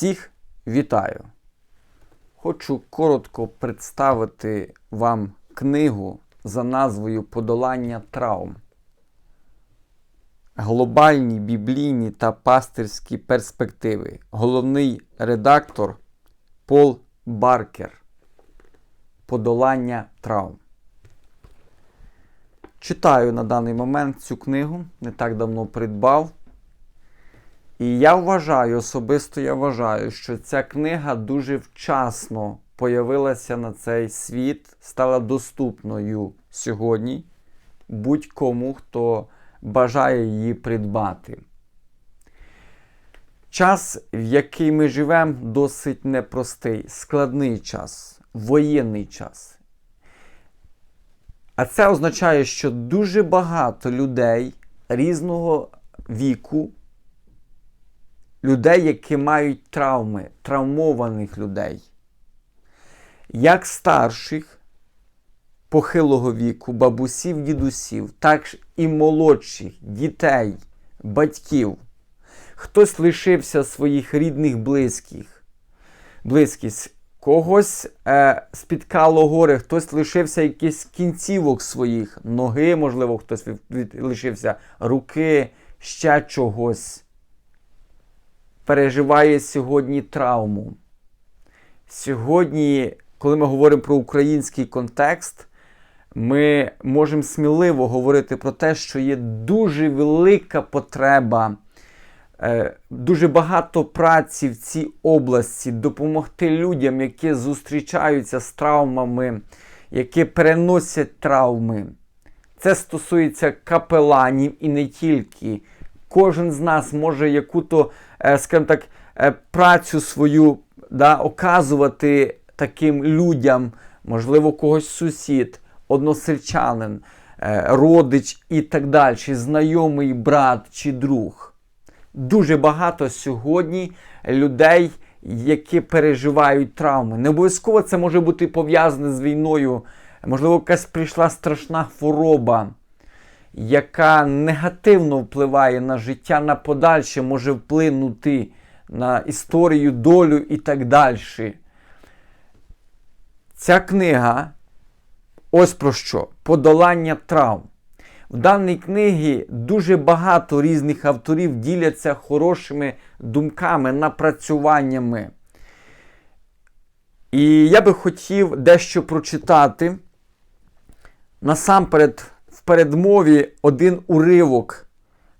Всіх вітаю! Хочу коротко представити вам книгу за назвою Подолання травм. Глобальні біблійні та пастирські перспективи. Головний редактор Пол Баркер. Подолання травм. Читаю на даний момент цю книгу, не так давно придбав. І я вважаю, особисто я вважаю, що ця книга дуже вчасно появилася на цей світ, стала доступною сьогодні будь-кому, хто бажає її придбати. Час, в який ми живемо, досить непростий, складний час, воєнний час. А це означає, що дуже багато людей різного віку людей, які мають травми, травмованих людей, як старших похилого віку, бабусів, дідусів, так і молодших, дітей, батьків. Хтось лишився своїх рідних, близьких, близькість. Когось е, спіткало горе, хтось лишився якийсь кінцівок своїх, ноги, можливо, хтось від, від, лишився руки, ще чогось переживає сьогодні травму. Сьогодні, коли ми говоримо про український контекст, ми можемо сміливо говорити про те, що є дуже велика потреба, е, дуже багато праці в цій області допомогти людям, які зустрічаються з травмами, які переносять травми. Це стосується капеланів і не тільки. Кожен з нас може яку-то Е, скажімо так, е, працю свою да, оказувати таким людям, можливо, когось сусід, односельчанин, е, родич і так далі, знайомий брат чи друг. Дуже багато сьогодні людей, які переживають травми. Не обов'язково це може бути пов'язане з війною. Можливо, якась прийшла страшна хвороба яка негативно впливає на життя на подальше, може вплинути на історію, долю і так далі. Ця книга ось про що: подолання травм. В даній книгі дуже багато різних авторів діляться хорошими думками, напрацюваннями. І я би хотів дещо прочитати. Насамперед, в передмові один уривок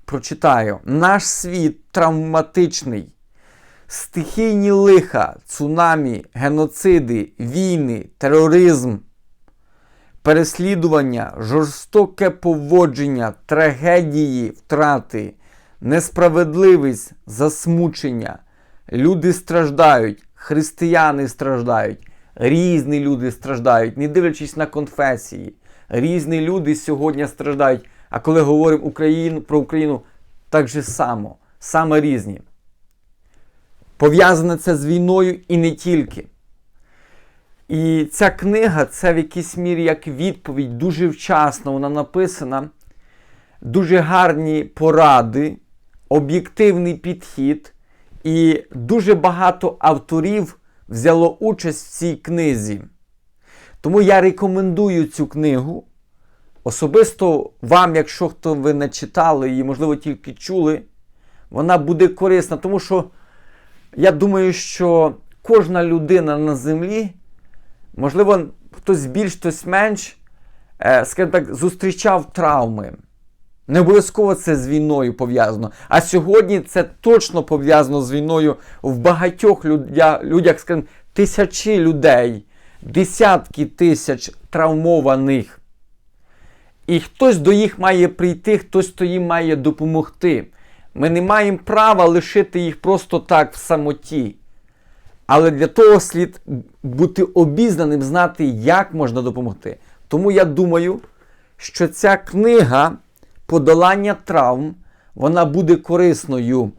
прочитаю. Наш світ травматичний. Стихійні лиха, цунамі, геноциди, війни, тероризм, переслідування, жорстоке поводження, трагедії, втрати, несправедливість, засмучення. Люди страждають, християни страждають, різні люди страждають, не дивлячись на конфесії. Різні люди сьогодні страждають. А коли говоримо Україну, про Україну, так же само, саме різні. Пов'язане це з війною і не тільки. І ця книга це в якійсь мірі як відповідь, дуже вчасно вона написана, дуже гарні поради, об'єктивний підхід. І дуже багато авторів взяло участь в цій книзі. Тому я рекомендую цю книгу. Особисто вам, якщо хто ви не читали і, можливо, тільки чули, вона буде корисна, тому що я думаю, що кожна людина на землі, можливо, хтось більш, хтось менш, е, скажімо так, зустрічав травми. Не обов'язково це з війною пов'язано. А сьогодні це точно пов'язано з війною в багатьох людях, скажімо, тисячі людей десятки тисяч травмованих. І хтось до їх має прийти, хтось то їм має допомогти. Ми не маємо права лишити їх просто так в самоті. Але для того слід бути обізнаним, знати, як можна допомогти. Тому я думаю, що ця книга подолання травм, вона буде корисною.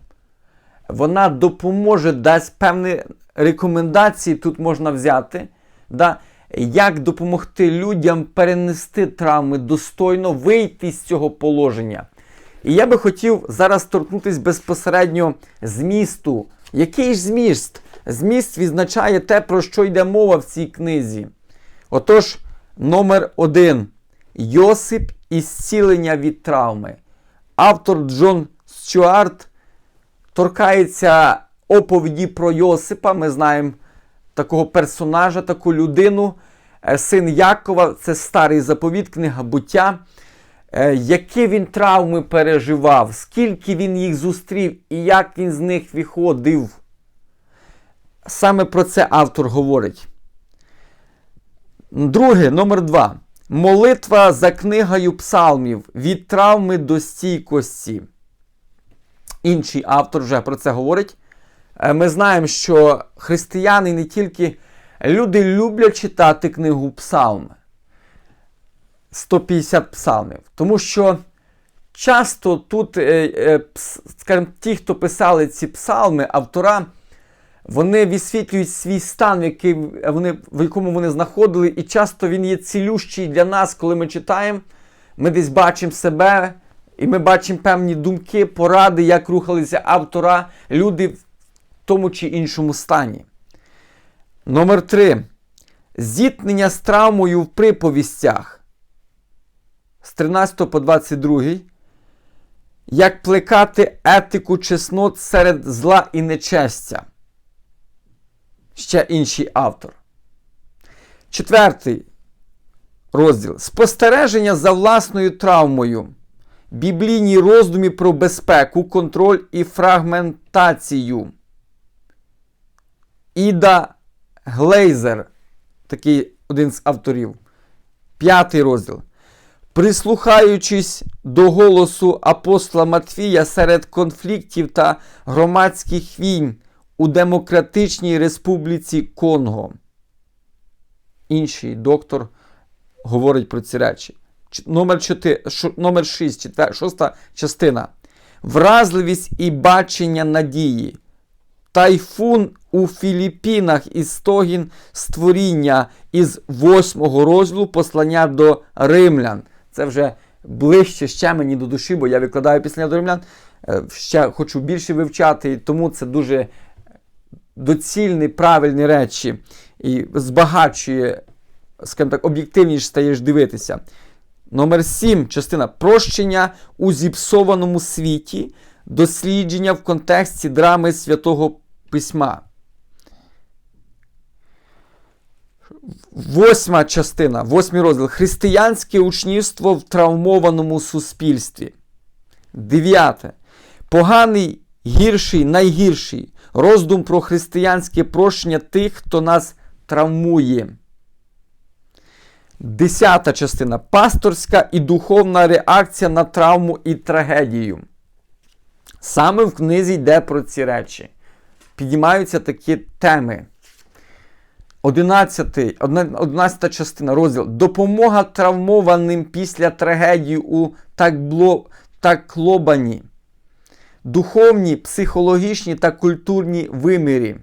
Вона допоможе, дасть певні рекомендації тут можна взяти да, як допомогти людям перенести травми достойно, вийти з цього положення. І я би хотів зараз торкнутися безпосередньо змісту Який ж зміст? Зміст відзначає те, про що йде мова в цій книзі. Отож, номер один. Йосип і зцілення від травми. Автор Джон Стюарт торкається оповіді про Йосипа. Ми знаємо такого персонажа, таку людину, е, син Якова, це старий заповіт, книга буття. Е, Які він травми переживав, скільки він їх зустрів і як він з них виходив. Саме про це автор говорить. Друге, номер два. Молитва за книгою псалмів від травми до стійкості. Інший автор вже про це говорить. Е, Ми знаємо, що християни не тільки люди люблять читати книгу псалми. 150 псалмів. Тому що часто тут, е, е, скажімо, ті, хто писали ці псалми, автора, вони висвітлюють свій стан, який вони, в якому вони знаходили, і часто він є цілющий для нас, коли ми читаємо. Ми десь бачимо себе, і ми бачимо певні думки, поради, як рухалися автора, люди тому чи іншому стані. Номер 3. Зіткнення з травмою в приповістях з 13 по 22. Як плекати етику чеснот серед зла і нечестя. Ще інший автор. Четвертий розділ. Спостереження за власною травмою. Біблійні роздумі про безпеку, контроль і фрагментацію. Іда Глейзер, такий один з авторів. П'ятий розділ. Прислухаючись до голосу апостола Матфія серед конфліктів та громадських війн у Демократичній Республіці Конго. Інший доктор говорить про ці речі. Номер, 4, номер 6, 4, 6 частина. Вразливість і бачення надії. Тайфун у Філіппінах із стогін створіння із восьмого розділу послання до римлян. Це вже ближче ще мені до душі, бо я викладаю післання до римлян. Е, Ще хочу більше вивчати, і тому це дуже доцільні, правильні речі і збагачує, скажімо так, об'єктивніше стаєш дивитися. Номер 7, частина прощення у зіпсованому світі, дослідження в контексті драми Святого Письма. Восьма частина, восьмий розділ. Християнське учнівство в травмованому суспільстві. Дев'яте. Поганий, гірший, найгірший. Роздум про християнське прощення тих, хто нас травмує. Десята частина. Пасторська і духовна реакція на травму і трагедію. Саме в книзі йде про ці речі. Підіймаються такі теми. 11, 11 частина розділ. Допомога травмованим після трагедії у Такбло- Таклобані. Духовні, психологічні та культурні вимірі.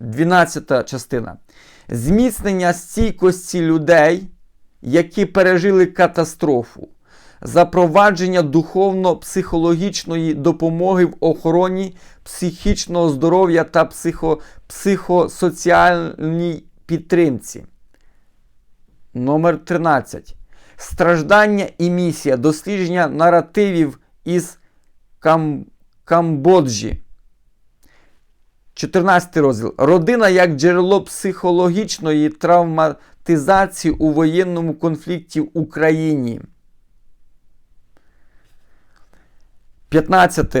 12 частина. Зміцнення стійкості людей, які пережили катастрофу. Запровадження духовно-психологічної допомоги в охороні психічного здоров'я та психо, психосоціальній підтримці. Номер 13. Страждання і місія. Дослідження наративів із Кам... Камбоджі. 14 розділ. Родина як джерело психологічної травматизації у воєнному конфлікті в Україні. 15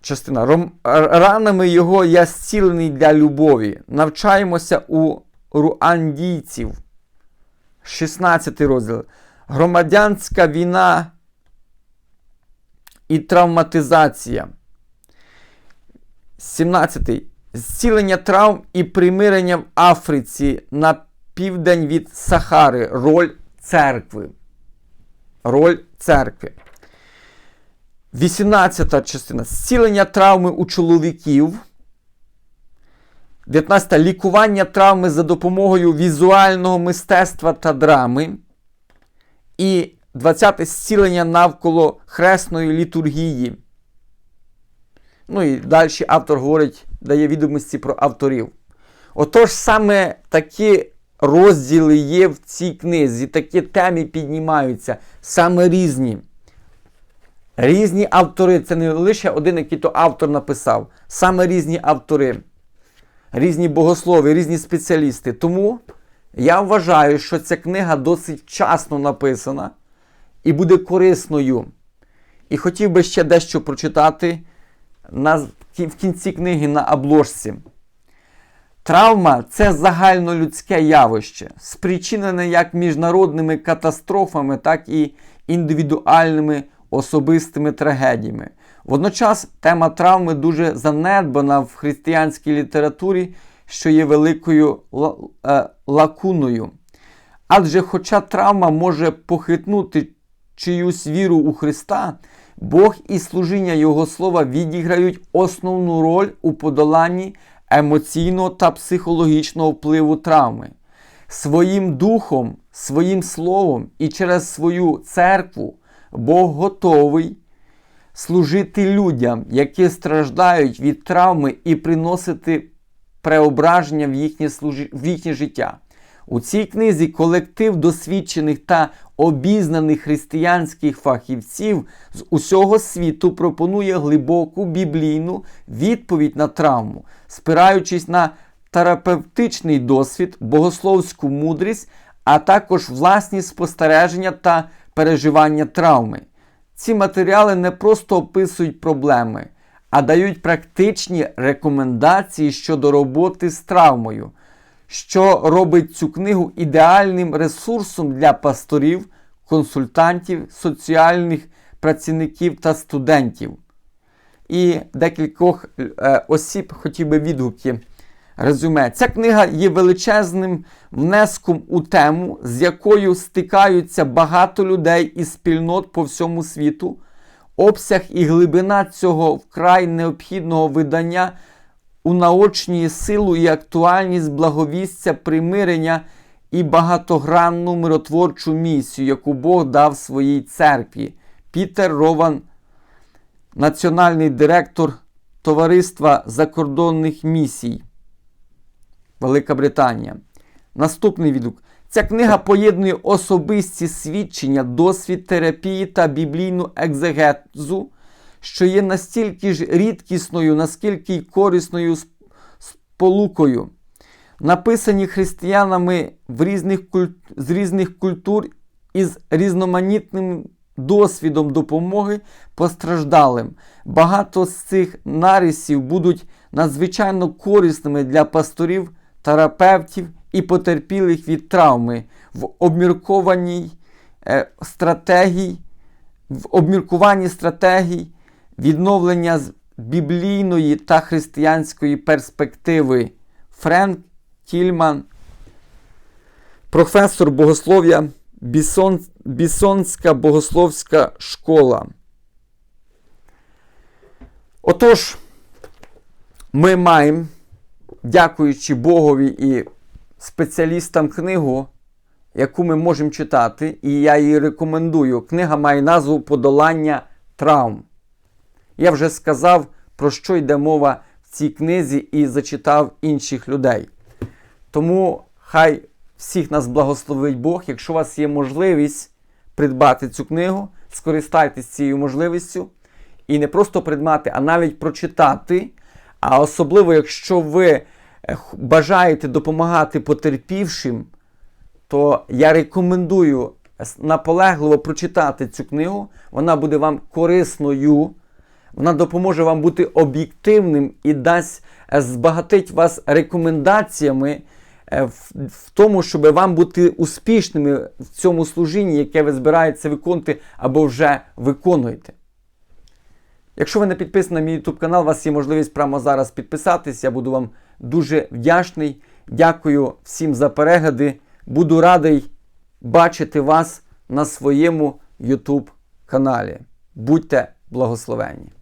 частина. Ранами його я зцілений для любові. Навчаємося у руандійців. 16 розділ. Громадянська війна і травматизація. 17. Зцілення травм і примирення в Африці на південь від Сахари. Роль церкви. Роль церкви. 18 частина. Зцілення травми у чоловіків. 19. Лікування травми за допомогою візуального мистецтва та драми. І 20. Зцілення навколо хресної літургії. Ну і далі автор говорить дає відомості про авторів. Отож, саме такі розділи є в цій книзі, такі теми піднімаються, саме різні. Різні автори, це не лише один, який то автор написав, саме різні автори, різні богослови, різні спеціалісти. Тому я вважаю, що ця книга досить вчасно написана і буде корисною. І хотів би ще дещо прочитати на, в кінці книги на обложці. Травма це загальнолюдське явище, спричинене як міжнародними катастрофами, так і індивідуальними особистими трагедіями. Водночас тема травми дуже занедбана в християнській літературі, що є великою лакуною. Адже, хоча травма може похитнути чиюсь віру у Христа, Бог і служіння Його слова відіграють основну роль у подоланні емоційного та психологічного впливу травми. Своїм духом, своїм словом і через свою церкву Бог готовий служити людям, які страждають від травми, і приносити преображення в їхнє, служі... в їхнє життя. У цій книзі колектив досвідчених та обізнаних християнських фахівців з усього світу пропонує глибоку біблійну відповідь на травму, спираючись на терапевтичний досвід, богословську мудрість, а також власні спостереження та переживання травми. Ці матеріали не просто описують проблеми, а дають практичні рекомендації щодо роботи з травмою що робить цю книгу ідеальним ресурсом для пасторів, консультантів, соціальних працівників та студентів. І декількох е, осіб хотів би відгуки. Резюме. Ця книга є величезним внеском у тему, з якою стикаються багато людей і спільнот по всьому світу. Обсяг і глибина цього вкрай необхідного видання унаочнює силу і актуальність благовістя примирення і багатогранну миротворчу місію, яку Бог дав своїй церкві. Пітер Рован, національний директор Товариства закордонних місій. Велика Британія. Наступний відгук. Ця книга поєднує особисті свідчення, досвід терапії та біблійну екзегезу що є настільки ж рідкісною, наскільки й корисною сполукою, написані християнами в різних, з різних культур із різноманітним досвідом допомоги постраждалим. Багато з цих нарисів будуть надзвичайно корисними для пасторів, терапевтів і потерпілих від травми в обміркованій е, стратегії, в обміркуванні стратегій відновлення з біблійної та християнської перспективи Френк Тільман, професор богослов'я Бісон, Бісонська богословська школа. Отож, ми маємо, дякуючи Богові і спеціалістам книгу, яку ми можемо читати, і я її рекомендую. Книга має назву Подолання травм. Я вже сказав, про що йде мова в цій книзі і зачитав інших людей. Тому хай всіх нас благословить Бог. Якщо у вас є можливість придбати цю книгу, скористайтесь цією можливістю. І не просто придбати, а навіть прочитати. А особливо, якщо ви е, бажаєте допомагати потерпівшим, то я рекомендую наполегливо прочитати цю книгу. Вона буде вам корисною. Вона допоможе вам бути об'єктивним і дасть е, збагатить вас рекомендаціями е, в, тому, щоб вам бути успішними в цьому служінні, яке ви збираєтеся виконувати або вже виконуєте. Якщо ви не підписані на мій YouTube канал, у вас є можливість прямо зараз підписатись. Я буду вам дуже вдячний. Дякую всім за перегляди. Буду радий бачити вас на своєму YouTube каналі. Будьте благословенні!